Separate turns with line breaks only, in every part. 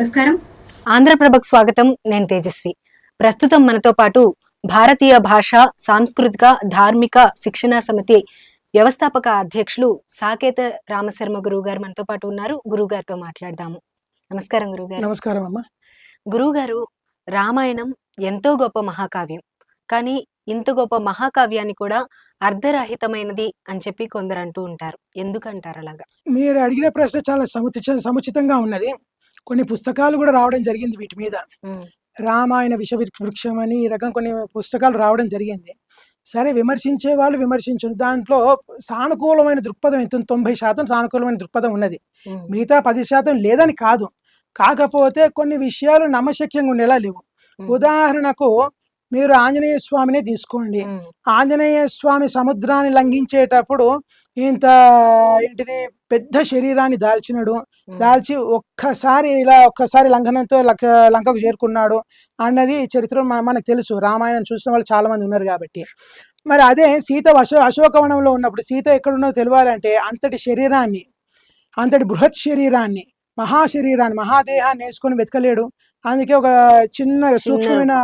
నమస్కారం.
ఆంధ్రప్రభకు స్వాగతం. నేను తేజస్వి. ప్రస్తుతం మనతో పాటు భారతీయ భాష సాంస్కృతిక ధార్మిక శిక్షణ సమితి వ్యవస్థాపక అధ్యక్షులు సాకేత రామశర్మ గురువు గారు మనతో పాటు ఉన్నారు. గురువు గారితో మాట్లాడదాము. నమస్కారం గురువు గారు
నమస్కారం అమ్మా.
గురువు గారు రామాయణం ఎంతో గొప్ప మహాకావ్యం. కానీ ఇంత గొప్ప మహాకావ్యాన్ని కూడా అర్ధరహితమైనది అని చెప్పి కొందరు అంటూ ఉంటారు. ఎందుకంటారు అలాగా?
మీరు అడిగిన ప్రశ్న చాలా సముచిత సముచితంగా ఉన్నది. కొన్ని పుస్తకాలు కూడా రావడం జరిగింది వీటి మీద. రామాయణ విష వృక్షం అని ఈ రకం కొన్ని పుస్తకాలు రావడం జరిగింది. సరే విమర్శించే వాళ్ళు విమర్శించు దాంట్లో సానుకూలమైన దృక్పథం ఎంత? తొంభై శాతం సానుకూలమైన దృక్పథం ఉన్నది. మిగతా పది శాతం లేదని కాదు. కాకపోతే కొన్ని విషయాలు నమ్మశక్యంగా ఉండేలా లేవు. ఉదాహరణకు మీరు ఆంజనేయ స్వామినే తీసుకోండి. ఆంజనేయ స్వామి సముద్రాన్ని లంఘించేటప్పుడు ఇంత ఏంటిది పెద్ద శరీరాన్ని దాల్చినాడు. దాల్చి ఒక్కసారి ఇలా ఒక్కసారి లంఘనంతో లక లంకకు చేరుకున్నాడు అన్నది చరిత్ర మన- మనకు తెలుసు. రామాయణం చూసిన వాళ్ళు చాలా మంది ఉన్నారు కాబట్టి. మరి అదే సీత అశో అశోకవనంలో ఉన్నప్పుడు సీత ఎక్కడున్నదో తెలియాలంటే అంతటి శరీరాన్ని అంతటి బృహత్ శరీరాన్ని మహాశరీరాన్ని మహాదేహాన్ని వేసుకొని వెతకలేడు. అందుకే ఒక చిన్న సూక్ష్మమైన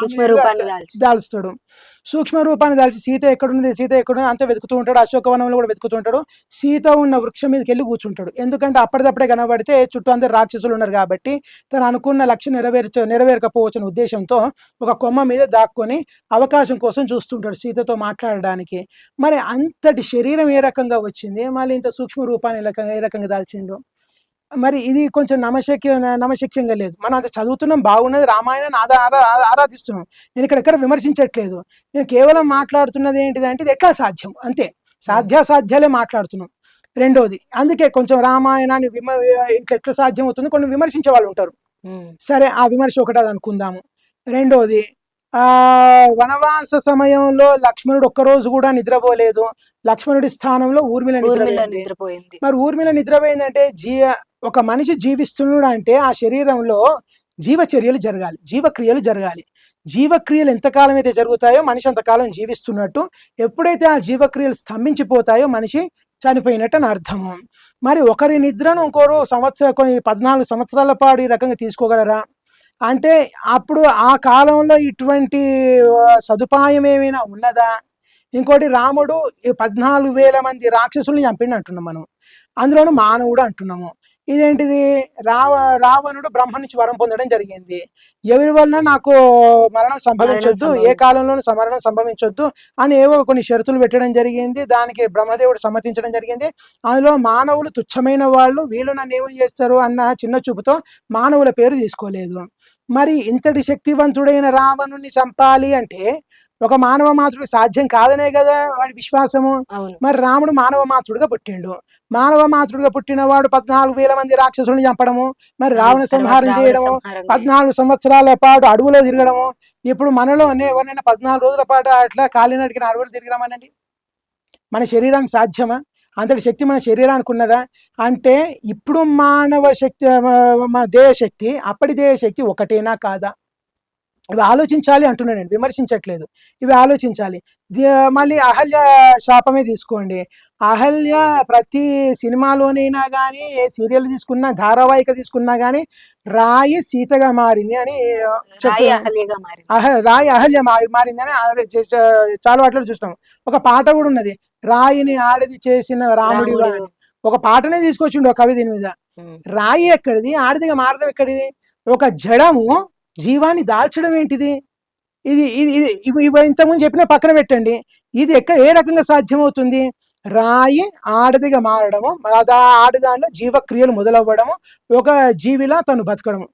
సూక్ష్మ
సూక్ష్మ రూపాన్ని దాల్చి సీత ఎక్కడుంది సీత ఎక్కడుంది అంతా వెతుకుతూ ఉంటాడు. అశోకవనంలో కూడా వెతుకుతూ ఉంటాడు. సీత ఉన్న వృక్షం మీదకి వెళ్ళి కూర్చుంటాడు. ఎందుకంటే అప్పటిదప్పుడే కనబడితే చుట్టూ అందరు రాక్షసులు ఉన్నారు కాబట్టి తను అనుకున్న లక్ష్యం నెరవేర్చ నెరవేరకపోవచ్చిన ఉద్దేశంతో ఒక కొమ్మ మీద దాక్కొని అవకాశం కోసం చూస్తుంటాడు సీతతో మాట్లాడడానికి. మరి అంతటి శరీరం ఏ రకంగా వచ్చింది? మళ్ళీ ఇంత సూక్ష్మ రూపాన్ని ఏ రకంగా- ఏ రకంగా దాల్చిండు? మరి ఇది కొంచెం నమశక్య నమశక్యంగా లేదు. మనం అంత చదువుతున్నాం బాగున్నది రామాయణాన్ని ఆదా ఆరాధిస్తున్నాం. నేను ఇక్కడ ఎక్కడ విమర్శించట్లేదు. నేను కేవలం మాట్లాడుతున్నది ఏంటిది అంటే ఇది ఎట్లా సాధ్యం? అంతే. సాధ్యాసాధ్యాలే మాట్లాడుతున్నాం. రెండోది అందుకే కొంచెం రామాయణాన్ని విమ ఇట్లా ఎట్లా సాధ్యం అవుతుంది? కొన్ని విమర్శించే వాళ్ళు ఉంటారు. సరే ఆ విమర్శ ఒకటి అది అనుకుందాము. రెండోది ఆ వనవాస సమయంలో లక్ష్మణుడు ఒక్కరోజు కూడా నిద్రపోలేదు. లక్ష్మణుడి స్థానంలో ఊర్మిళ నిద్రపోయింది. మరి ఊర్మిళ నిద్రపోయిందంటే జీ ఒక మనిషి జీవిస్తున్నాడు అంటే ఆ శరీరంలో జీవచర్యలు జరగాలి జీవక్రియలు జరగాలి. జీవక్రియలు ఎంతకాలం అయితే జరుగుతాయో మనిషి అంతకాలం జీవిస్తున్నట్టు ఎప్పుడైతే ఆ జీవక్రియలు స్తంభించిపోతాయో మనిషి చనిపోయినట్టు అని అర్థము. మరి ఒకరి నిద్రను ఇంకోరు సంవత్సరం కొన్ని పద్నాలుగు సంవత్సరాల పాటు ఈ రకంగా తీసుకోగలరా? అంటే అప్పుడు ఆ కాలంలో ఇటువంటి సదుపాయం ఏమైనా ఉన్నదా? ఇంకోటి రాముడు పద్నాలుగు వేల మంది రాక్షసుల్ని చంపిండు అంటున్నాం మనం. అందులోను మానవుడు అంటున్నాము. ఇదేంటిది? రావ రావణుడు బ్రహ్మ నుంచి వరం పొందడం జరిగింది. ఎవరి వలన నాకు మరణం సంభవించొద్దు ఏ కాలంలోనూ మరణం సంభవించొద్దు అని ఏవో కొన్ని షరతులు పెట్టడం జరిగింది. దానికి బ్రహ్మదేవుడు సమ్మతించడం జరిగింది. అందులో మానవులు తుచ్చమైన వాళ్ళు వీళ్ళు నన్ను ఏమో చేస్తారు అన్న చిన్న చూపుతో మానవుల పేరు తీసుకోలేదు. మరి ఇంతటి శక్తివంతుడైన రావణుని చంపాలి అంటే ఒక మానవ మాతృడు సాధ్యం కాదనే కదా వాడి విశ్వాసము. మరి రాముడు మానవ మాతృడుగా పుట్టిండు. మానవ మాతృడుగా పుట్టినవాడు పద్నాలుగు వేల మంది రాక్షసుల్ని చంపడము మరి రావణ సంహారం చేయడము పద్నాలుగు సంవత్సరాల పాటు అడవులో తిరగడము. ఇప్పుడు మనలో ఎవరైనా పద్నాలుగు రోజుల పాటు అట్లా కాలినడికిన అడవులు తిరిగిరామనండి? మన శరీరానికి సాధ్యమా? అంతటి శక్తి మన శరీరానికి ఉన్నదా? అంటే ఇప్పుడు మానవ శక్తి ఆ, మా దేహ శక్తి అప్పటి దేహ శక్తి ఒకటేనా కాదా? ఇవి ఆలోచించాలి అంటున్నాను నేను విమర్శించట్లేదు. ఇవి ఆలోచించాలి. మళ్ళీ అహల్య శాపమే తీసుకోండి. అహల్య ప్రతి సినిమాలోనైనా కానీ ఏ సీరియల్ తీసుకున్నా ధారావాహిక తీసుకున్నా కానీ రాయి సీతగా మారింది అని
రాయి మారింది.
అహల్య మారి మారిందని ఆడ- చే- చే- చాలా వాటిలో చూసినాం. ఒక పాట కూడా ఉన్నది. రాయిని ఆడది చేసిన రాముడి. అని. ఒక పాటనే తీసుకొచ్చిండు ఒక కవి దీని మీద. రాయి ఎక్కడిది? ఆడదిగా మారడం ఎక్కడిది? ఒక జడము జీవాన్ని దాల్చడం ఏంటిది? ఇది ఇది ఇది ఇవి- ఇంతకుముందు చెప్పిన పక్కన పెట్టండి. ఇది ఎక్కడ ఏ రకంగా సాధ్యమవుతుంది? రాయి ఆడదిగా మారడము అది ఆ ఆడదానిలో జీవక్రియలు మొదలవ్వడము ఒక జీవిలా తను బతకడము.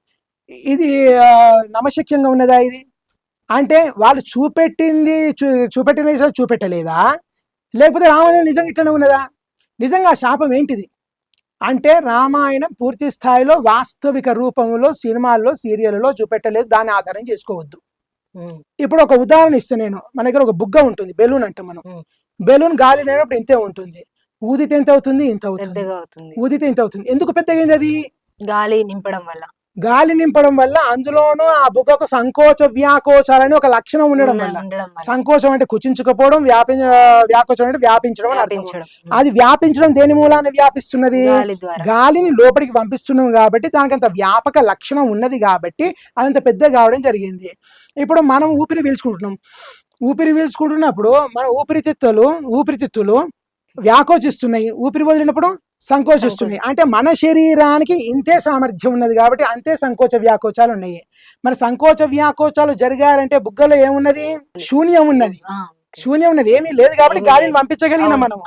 ఇది నమశక్యంగా ఉన్నదా ఇది? అంటే వాళ్ళు చూపెట్టింది చూ చూపెట్టిన విషయాలు చూపెట్టలేదా? లేకపోతే రామాయణం నిజంగా ఇట్లనే ఉన్నదా? నిజంగా ఆ శాపం ఏంటిది? అంటే రామాయణం పూర్తి స్థాయిలో వాస్తవిక రూపంలో సినిమాల్లో సీరియల్లో చూపెట్టలేదు. దాన్ని ఆధారం చేసుకోవద్దు. ఇప్పుడు ఒక ఉదాహరణ ఇస్తే నేను. మన దగ్గర ఒక బుగ్గ ఉంటుంది. బెలూన్ అంటాం మనం. బెలూన్ గాలి లేనప్పుడు ఇంతే ఉంటుంది. ఊదితే ఎంత అవుతుంది? ఇంత అవుతుంది. ఊదితే ఇంత అవుతుంది. ఎందుకు పెద్దగైంది అది?
గాలి నింపడం వల్ల.
గాలి నింపడం వల్ల అందులోనూ ఆ బుగ్గకు సంకోచ వ్యాకోచాలని ఒక లక్షణం ఉండడం వల్ల. సంకోచం అంటే కుచించుకపోవడం వ్యాపి వ్యాకోచం అంటే వ్యాపించడం అని అర్థం. అది వ్యాపించడం దేని మూలాన వ్యాపిస్తున్నది? గాలిని లోపలికి పంపిస్తున్నాం కాబట్టి దానికి అంత వ్యాపక లక్షణం ఉన్నది కాబట్టి అదంత పెద్ద కావడం జరిగింది. ఇప్పుడు మనం ఊపిరి పీల్చుకుంటున్నాం. ఊపిరి పీల్చుకుంటున్నప్పుడు మన ఊపిరితిత్తులు ఊపిరితిత్తులు వ్యాకోచిస్తున్నాయి. ఊపిరి వదిలినప్పుడు సంకోచిస్తున్నాయి అంటే మన శరీరానికి ఇంతే సామర్థ్యం ఉన్నది కాబట్టి అంతే సంకోచ వ్యాకోచాలు ఉన్నాయి. మరి సంకోచ వ్యాకోచాలు జరగాలంటే బుగ్గలో ఏమున్నది? శూన్యం ఉన్నది. శూన్యం ఉన్నది. ఏమీ లేదు కాబట్టి గాలిని. పంపించగలిగిన మనం.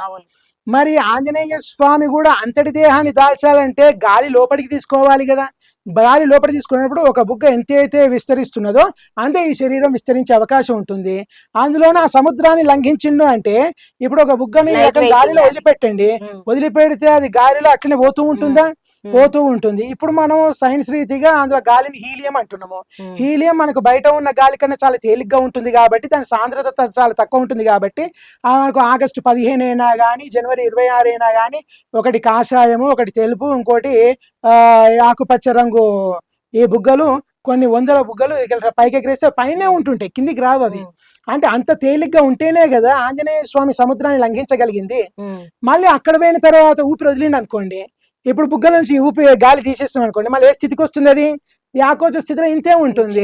మరి ఆంజనేయ స్వామి కూడా అంతటి దేహాన్ని దాల్చాలంటే గాలి లోపలికి తీసుకోవాలి కదా. గాలి లోపలికి తీసుకున్నప్పుడు ఒక బుగ్గ ఎంతైతే విస్తరిస్తున్నదో అంతే ఈ శరీరం విస్తరించే అవకాశం ఉంటుంది. అందులోన ఆ సముద్రాన్ని లంఘించిండు అంటే ఇప్పుడు ఒక బుగ్గని గాలిలో. వదిలిపెట్టండి. వదిలిపెడితే అది గాలిలో అట్లనే పోతూ ఉంటుందా? పోతూ ఉంటుంది. ఇప్పుడు మనం సైన్స్ రీతిగా అందులో గాలిని హీలియం అంటున్నాము. హీలియం మనకు బయట ఉన్న గాలి కన్నా చాలా తేలిగ్గా ఉంటుంది కాబట్టి దాని సాంద్రత చాలా తక్కువ ఉంటుంది కాబట్టి ఆ మనకు ఆగస్టు పదిహేను అయినా కానీ జనవరి ఇరవై ఆరు అయినా కానీ ఒకటి కాషాయము ఒకటి తెలుపు ఇంకోటి ఆ, ఆకుపచ్చ రంగు ఈ బుగ్గలు కొన్ని వందల బుగ్గలు ఇక్కడ పైకి ఎగరేస్తే పైనే ఉంటుంటాయి కిందికి రావు అవి. అంటే అంత తేలిగ్గా ఉంటేనే కదా ఆంజనేయ స్వామి సముద్రాన్ని లంఘించగలిగింది. మళ్ళీ అక్కడ పోయిన తర్వాత ఊపిరి వదిలిండి అనుకోండి ఇప్పుడు బుగ్గల నుంచి ఊపి గాలి తీసేస్తాం అనుకోండి మళ్ళీ ఏ స్థితికి వస్తుంది అది? వ్యాకోచ స్థితిలో ఇంతే ఉంటుంది.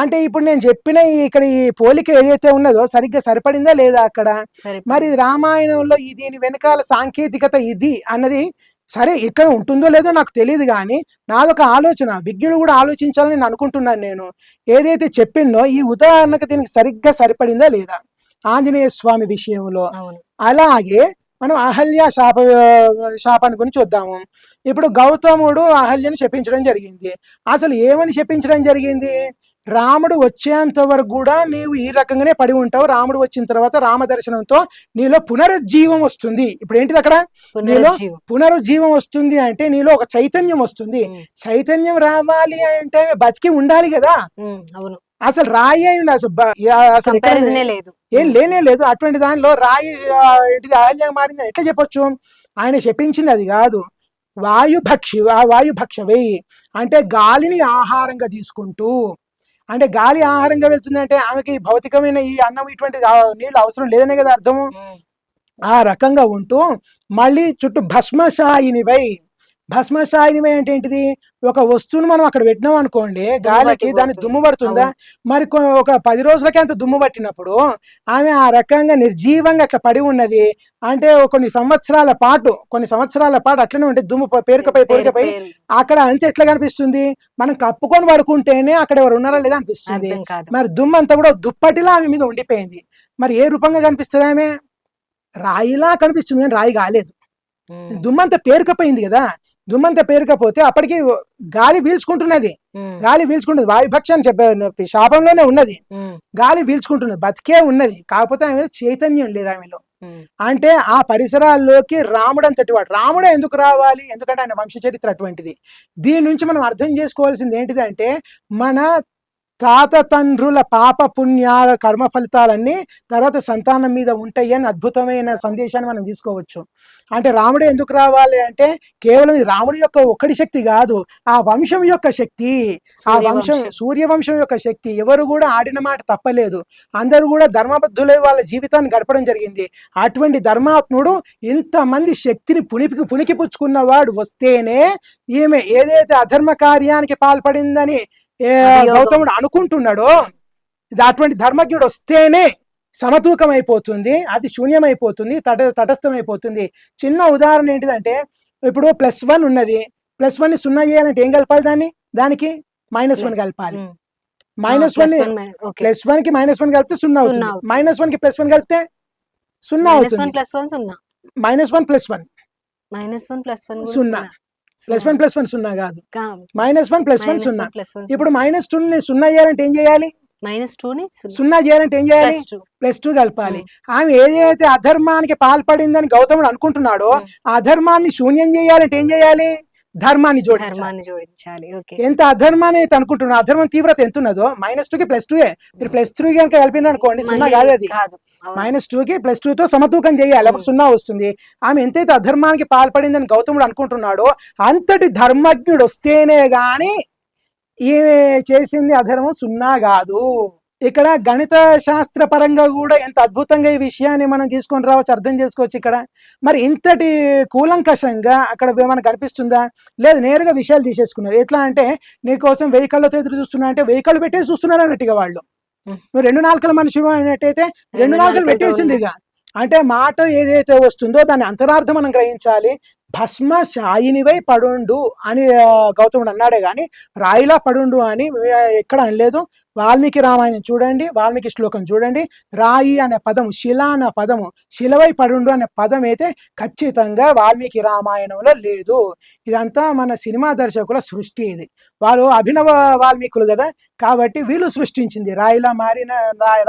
అంటే ఇప్పుడు నేను చెప్పిన ఈ ఇక్కడ ఈ పోలిక ఏదైతే ఉన్నదో సరిగ్గా సరిపడిందా లేదా అక్కడ? మరి రామాయణంలో ఈ దీని వెనకాల సాంకేతికత ఇది అన్నది సరే ఇక్కడ ఉంటుందో లేదో నాకు తెలియదు కానీ నాదొక ఆలోచన విజ్ఞులు కూడా ఆలోచించాలని నేను అనుకుంటున్నాను నేను. ఏదైతే చెప్పిందో ఈ ఉదాహరణకు దీనికి సరిగ్గా సరిపడిందా లేదా? ఆంజనేయ స్వామి విషయంలో. అలాగే మనం అహల్య శాప శాపాన్ని గురించి చూద్దాము. ఇప్పుడు గౌతముడు అహల్యను శపించడం జరిగింది. అసలు ఏమని శపించడం జరిగింది? రాముడు వచ్చేంత వరకు కూడా నీవు ఈ రకంగానే పడి ఉంటావు. రాముడు వచ్చిన తర్వాత రామ దర్శనంతో నీలో పునరుజ్జీవం వస్తుంది. ఇప్పుడు ఏంటిది అక్కడ?
పునరుజ్జీవం.
పునరుజ్జీవం వస్తుంది అంటే నీలో ఒక చైతన్యం వస్తుంది. చైతన్యం రావాలి అంటే బతికి ఉండాలి కదా.
అవును.
అసలు రాయి అయింది అసలు అసలు ఏం లేనే లేదు. అటువంటి దానిలో రాయి ఏంటిది ఆల్యం మారింది ఎట్లా చెప్పొచ్చు? ఆయన చెప్పించింది అది కాదు. వాయుభక్షి ఆ వాయుభక్ష వేయి అంటే గాలిని ఆహారంగా తీసుకుంటూ అంటే గాలి ఆహారంగా వెళ్తుంది అంటే ఆమెకి భౌతికమైన ఈ అన్నం ఇటువంటి నీళ్ళు అవసరం లేదనే కదా అర్థము? ఆ రకంగా ఉంటూ మళ్ళీ చుట్టూ భస్మశాయినివై భస్మశాయినివై అంటే ఏంటిది? ఒక వస్తువును మనం అక్కడ పెట్టినాం అనుకోండి గాలికి దాని. దుమ్ము పడుతుందా. మరి ఒక పది రోజులకి అంత దుమ్ము పట్టినప్పుడు ఆమె ఆ రకంగా నిర్జీవంగా అట్లా పడి ఉన్నది. అంటే కొన్ని సంవత్సరాల పాటు కొన్ని సంవత్సరాల పాటు అట్లనే ఉంటే దుమ్ము ప- పేరుకపోయి
పేరు-
పేరుకపోయి
పేరు
అక్కడ అంత ఎట్లా కనిపిస్తుంది? మనం కప్పుకొని పడుకుంటేనే అక్కడ ఎవరు ఉన్నారా లేదా అనిపిస్తుంది. మరి దుమ్ము అంతా కూడా దుప్పటిలా ఆమె మీద ఉండిపోయింది. మరి ఏ రూపంగా కనిపిస్తుంది ఆమె? రాయిలా కనిపిస్తుంది కానీ రాయి కాలేదు. దుమ్మంతా పేరుకపోయింది కదా? దుమ్మంతా పేరుకపోతే అప్పటికి గాలి పీల్చుకుంటున్నది. గాలి పీల్చుకుంటుంది వాయుభక్ష అని చెప్పే శాపంలోనే ఉన్నది. గాలి పీల్చుకుంటున్నది. బతికే ఉన్నది. కాకపోతే ఆమెలో చైతన్యం లేదు ఆమెలో. అంటే ఆ పరిసరాల్లోకి రాముడు అంతటి వాడు రాముడే ఎందుకు రావాలి? ఎందుకంటే ఆయన వంశ చరిత్ర అటువంటిది. దీని నుంచి మనం అర్థం చేసుకోవాల్సింది ఏంటిది అంటే మన తాత తండ్రుల పాప పుణ్యాల కర్మ ఫలితాలన్నీ తర్వాత సంతానం మీద ఉంటాయి అని అద్భుతమైన సందేశాన్ని మనం తీసుకోవచ్చు. అంటే రాముడే ఎందుకు రావాలి అంటే కేవలం రాముడి యొక్క ఒక్కడి శక్తి కాదు ఆ వంశం యొక్క శక్తి ఆ వంశం
సూర్యవంశం.
యొక్క శక్తి. ఎవరు కూడా ఆడిన మాట తప్పలేదు. అందరూ కూడా ధర్మబద్ధులై వాళ్ళ జీవితాన్ని గడపడం జరిగింది. అటువంటి ధర్మాత్ముడు ఇంతమంది శక్తిని పుణికి పుణికి పుచ్చుకున్నవాడు వస్తేనే ఈమె ఏదైతే అధర్మ కార్యానికి పాల్పడిందని ఏ. గౌతముడు అనుకుంటున్నాడో అటువంటి ధర్మజ్ఞుడు వస్తేనే సమతూకం అయిపోతుంది అది శూన్యమైపోతుంది తట తటస్థమైపోతుంది చిన్న ఉదాహరణ ఏంటిదంటే ఇప్పుడు ప్లస్ వన్ ఉన్నది ప్లస్ వన్ని సున్నా చేయాలంటే ఏం కలపాలి దాన్ని దానికి మైనస్ వన్ కలపాలి. Minus one. ప్లస్ వన్కి మైనస్ వన్ కలిపితే సున్నా అవుతుంది. మైనస్ వన్కి ప్లస్ వన్ కలిపితే సున్నా
మైనస్ వన్
అవుతుంది
ప్లస్ వన్ సున్నా
minus one plus one
minus one plus one
సున్నా. ప్లస్ వన్ ప్లస్ వన్ సున్నా కాదు. మైనస్ వన్ ప్లస్ వన్ సున్నా. ఇప్పుడు మైనస్ టూ ని సున్నా చేయాలంటే ఏం చేయాలి?
మైనస్ టూ ని
సున్నా. చేయాలంటే ఏం చేయాలి?
ప్లస్ టూ
కలపాలి. ఆమె ఏదైతే అధర్మానికి పాల్పడిందని గౌతముడు అనుకుంటున్నాడో
Hmm.
ఆ అధర్మాన్ని శూన్యం చేయాలంటే ఏం చేయాలి? ధర్మాన్ని జోడించాలి.
ధర్మాన్ని జోడించాలి. ఓకే.
ఎంత అధర్మాన్ని అయితే అనుకుంటున్నా అధర్మం తీవ్రత ఎంత ఉన్నదో మైనస్ టూ కి ప్లస్ టూ మీరు ప్లస్ త్రీ కనుక కలిపిన అనుకోండి సున్నా కాదు అది. మైనస్ టూ కి ప్లస్ టూ తో సమతూకం చేయాలి. అప్పుడు
Hmm.
సున్నా వస్తుంది. ఆమె ఎంతైతే అధర్మానికి పాల్పడిందని గౌతముడు అనుకుంటున్నాడో అంతటి ధర్మజ్ఞుడు వస్తేనే గాని ఈమె చేసింది అధర్మం? సున్నా కాదు. ఇక్కడ గణిత శాస్త్ర పరంగా కూడా ఎంత అద్భుతంగా ఈ విషయాన్ని మనం తీసుకొని రావచ్చు అర్థం చేసుకోవచ్చు ఇక్కడ. మరి ఇంతటి కూలంకషంగా అక్కడ మనకు కనిపిస్తుందా? లేదు నేరుగా విషయాలు తీసేసుకున్నారు. ఎట్లా అంటే నీకోసం కళ్ళతో ఎదురు చూస్తున్నా అంటే కళ్ళు పెట్టేసి చూస్తున్నారు అన్నట్టుగా వాళ్ళు. నువ్వు రెండు నాలుకల మనిషి అన్నట్టయితే రెండు నాలుకలు పెట్టేసింది ఇక. అంటే మాట ఏదైతే వస్తుందో దాని అంతరార్థం మనం గ్రహించాలి. భస్మ శాయినివై పడుండు అని గౌతముడు అన్నాడే కానీ రాయిలా పడుండు అని ఎక్కడ అనలేదు. వాల్మీకి రామాయణం చూడండి వాల్మీకి శ్లోకం చూడండి. రాయి అనే పదము శిల అనే పదము శిలవై పడుండు అనే పదం అయితే ఖచ్చితంగా వాల్మీకి రామాయణంలో లేదు. ఇదంతా మన సినిమా దర్శకుల సృష్టి ఇది. వాళ్ళు అభినవ వాల్మీకులు కదా కాబట్టి వీళ్ళు సృష్టించింది. రాయిలా మారిన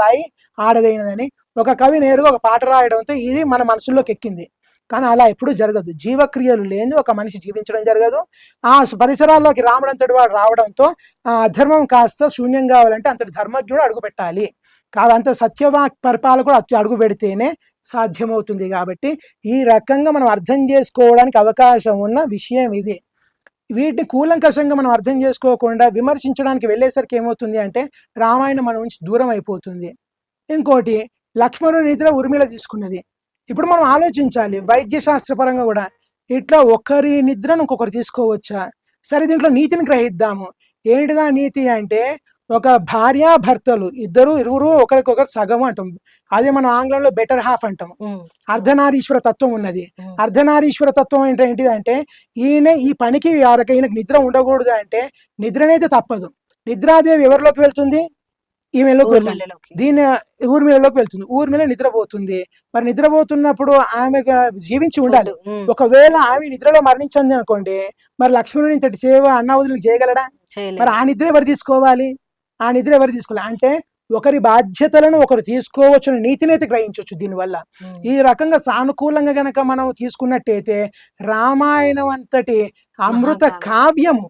రాయి ఆడదైనదని. ఒక కవి నేరుగా ఒక పాట రాయడంతో ఇది మన మనసుల్లోకి ఎక్కింది. కానీ అలా ఎప్పుడూ జరగదు. జీవక్రియలు లేని ఒక మనిషి జీవించడం జరగదు. ఆ పరిసరాల్లోకి పరిసరాల్లోకి రాముడంతటి వాడు రావడంతో ఆ అధర్మం కాస్త శూన్యం కావాలంటే అంతటి ధర్మజ్ఞుడు అడుగు పెట్టాలి కాదు అంత సత్యవాక్ పరిపాలకుడు అచ్చు అడుగు పెడితేనే సాధ్యమవుతుంది కాబట్టి ఈ రకంగా మనం అర్థం చేసుకోవడానికి అవకాశం ఉన్న విషయం ఇది. వీటిని కూలంకషంగా మనం అర్థం చేసుకోకుండా విమర్శించడానికి వెళ్ళేసరికి ఏమవుతుంది అంటే రామాయణం మన నుంచి దూరం అయిపోతుంది. ఇంకోటి లక్ష్మణుని నిద్ర ఉర్మిళ తీసుకున్నది. ఇప్పుడు మనం ఆలోచించాలి. వైద్య శాస్త్రపరంగా కూడా ఇట్లా ఒకరి నిద్రను ఇంకొకరు తీసుకోవచ్చా? సరే దీంట్లో నీతిని గ్రహిద్దాము. ఏంటిదా నీతి అంటే ఒక భార్య భర్తలు ఇద్దరు ఇరువురు ఒకరికొకరు సగం అంటాం. అదే మనం ఆంగ్లంలో బెటర్ హాఫ్ అంటాం. అర్ధనారీశ్వర తత్వం ఉన్నది. అర్ధనారీశ్వర తత్వం ఏంటి ఏంటిదంటే ఈయన ఈ పనికి ఈయనకు నిద్ర ఉండకూడదు అంటే నిద్రనైతే తప్పదు. నిద్రాదేవి ఎవరిలోకి వెళ్తుంది? ఈమెలోకి
ఊర్మిళలోకి.
దీని ఊర్మిళలోకి వెళ్తుంది. ఊర్మిళ నిద్రపోతుంది. మరి నిద్రపోతున్నప్పుడు ఆమె జీవించి ఉండాలి. ఒకవేళ ఆమె నిద్రలో మరణించింది అనుకోండి మరి లక్ష్మణుని ఇంతటి సేవ అన్నావదులకు చేయగలడా?
చేయలేదు.
మరి ఆ నిద్ర ఎవరు తీసుకోవాలి? ఆ నిద్ర ఎవరు తీసుకోవాలి? అంటే ఒకరి బాధ్యతలను ఒకరు తీసుకోవచ్చు అనే నీతిని అయితే గ్రహించవచ్చు దీనివల్ల. ఈ రకంగా సానుకూలంగా గనక మనం తీసుకున్నట్టయితే రామాయణం అంతటి అమృత. కావ్యము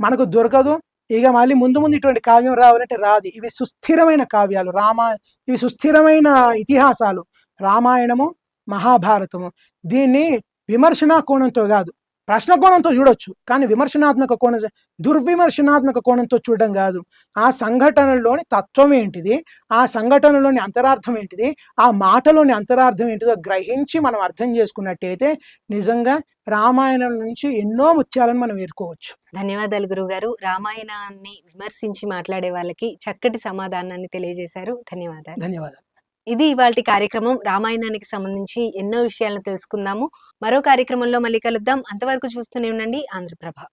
మనకు దొరకదు. ఇక మళ్ళీ ముందు ముందు ఇటువంటి కావ్యం రావాలంటే రాదు. ఇవి సుస్థిరమైన కావ్యాలు. రామ ఇవి సుస్థిరమైన ఇతిహాసాలు. రామాయణము మహాభారతము. దీన్ని విమర్శనా కోణంతో కాదు ప్రశ్న కోణంతో చూడొచ్చు కానీ విమర్శనాత్మక కోణం దుర్విమర్శనాత్మక కోణంతో చూడడం కాదు. ఆ సంఘటనలోని తత్వం ఏంటిది? ఆ సంఘటనలోని అంతరార్థం ఏంటిది? ఆ మాటలోని అంతరార్థం ఏంటిదో గ్రహించి మనం అర్థం చేసుకున్నట్టయితే నిజంగా రామాయణం నుంచి ఎన్నో ముత్యాలను మనం ఏరుకోవచ్చు.
ధన్యవాదాలు గురుగారు రామాయణాన్ని విమర్శించి మాట్లాడే వాళ్ళకి చక్కటి సమాధానాన్ని తెలియజేశారు. ధన్యవాదాలు.
ధన్యవాదాలు.
ఇది ఇవాళ కార్యక్రమం. రామాయణానికి సంబంధించి ఎన్నో విషయాలను తెలుసుకుందాము. మరో కార్యక్రమంలో మళ్ళీ కలుద్దాం. అంతవరకు చూస్తూనే ఉండండి. ఆంధ్రప్రభ.